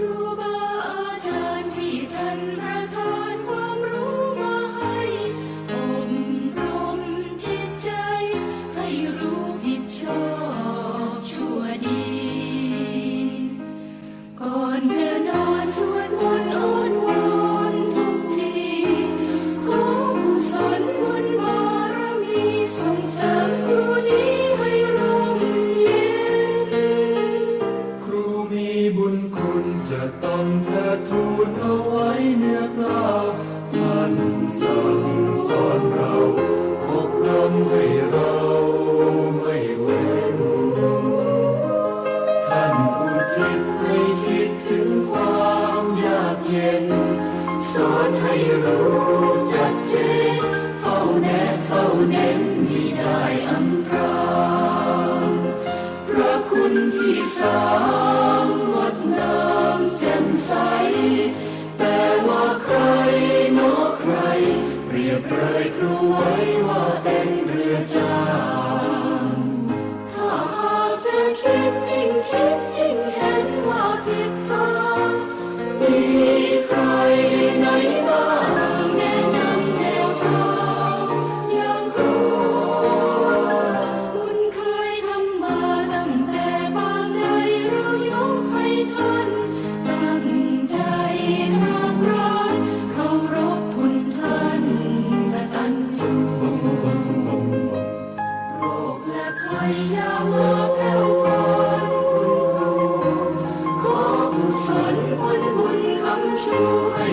รูบาอาจารย์ที่ท่านประทานความรู้มาให้อบรมจิตใจ ให้รู้ผิดชอบชั่วดี ก่อนจะนอนสวดนต์ นจะต้องเธอทูลเอาไว้เนื้อกล้าท่านสั่งสอนเราอบรมให้เรา ยบเอ่ยครูไว้ว่าเป็นเรือจางถ้าจะคิดยิ่งคิด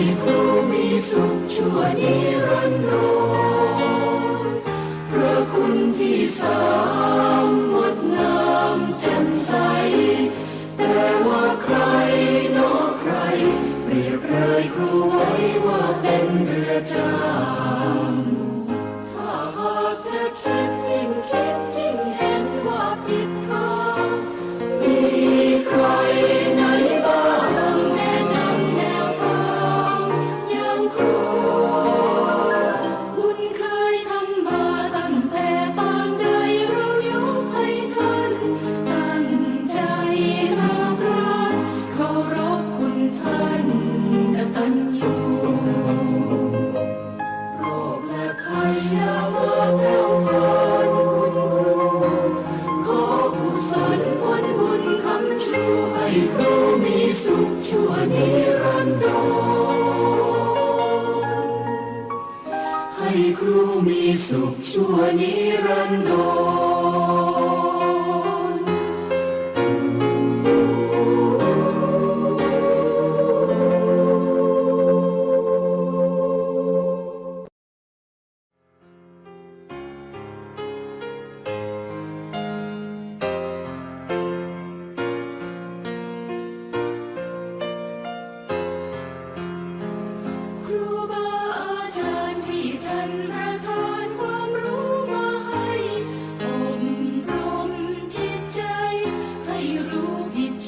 ให้ครูมีสุขชั่วนิรันดรพระคุณที่สามงดงามแจ่มใส แต่ว่าใครนอใคร เปรียบเลยครูไว้ว่าเป็นเรือจ้าง ให้เขมีสุขชั่วนี้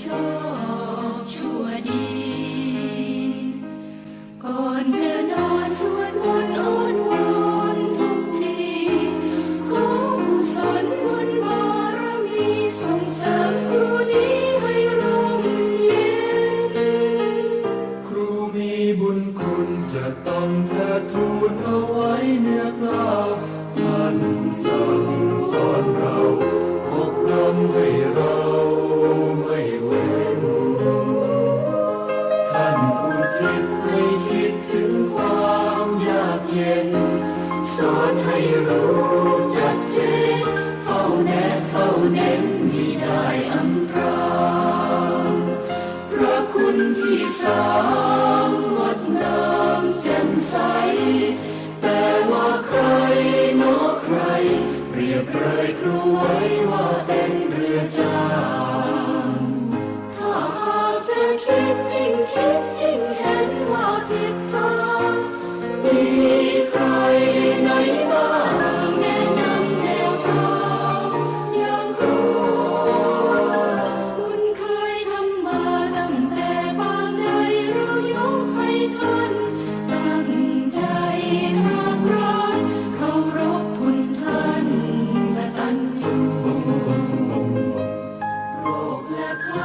show. เปรยครูไว้ว่าเป็นเรือจ้า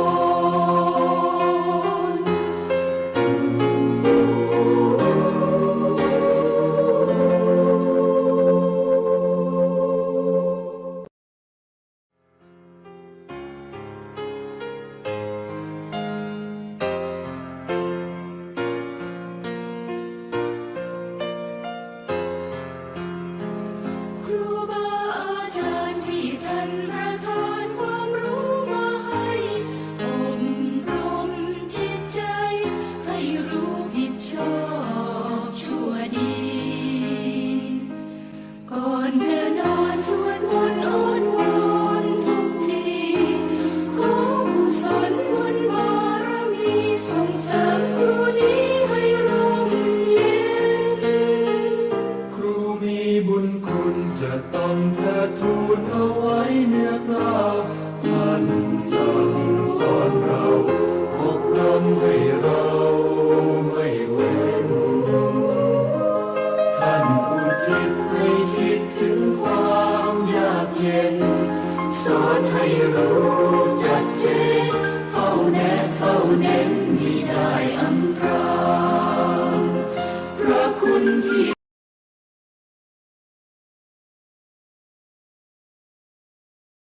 ว 神信留，各今希。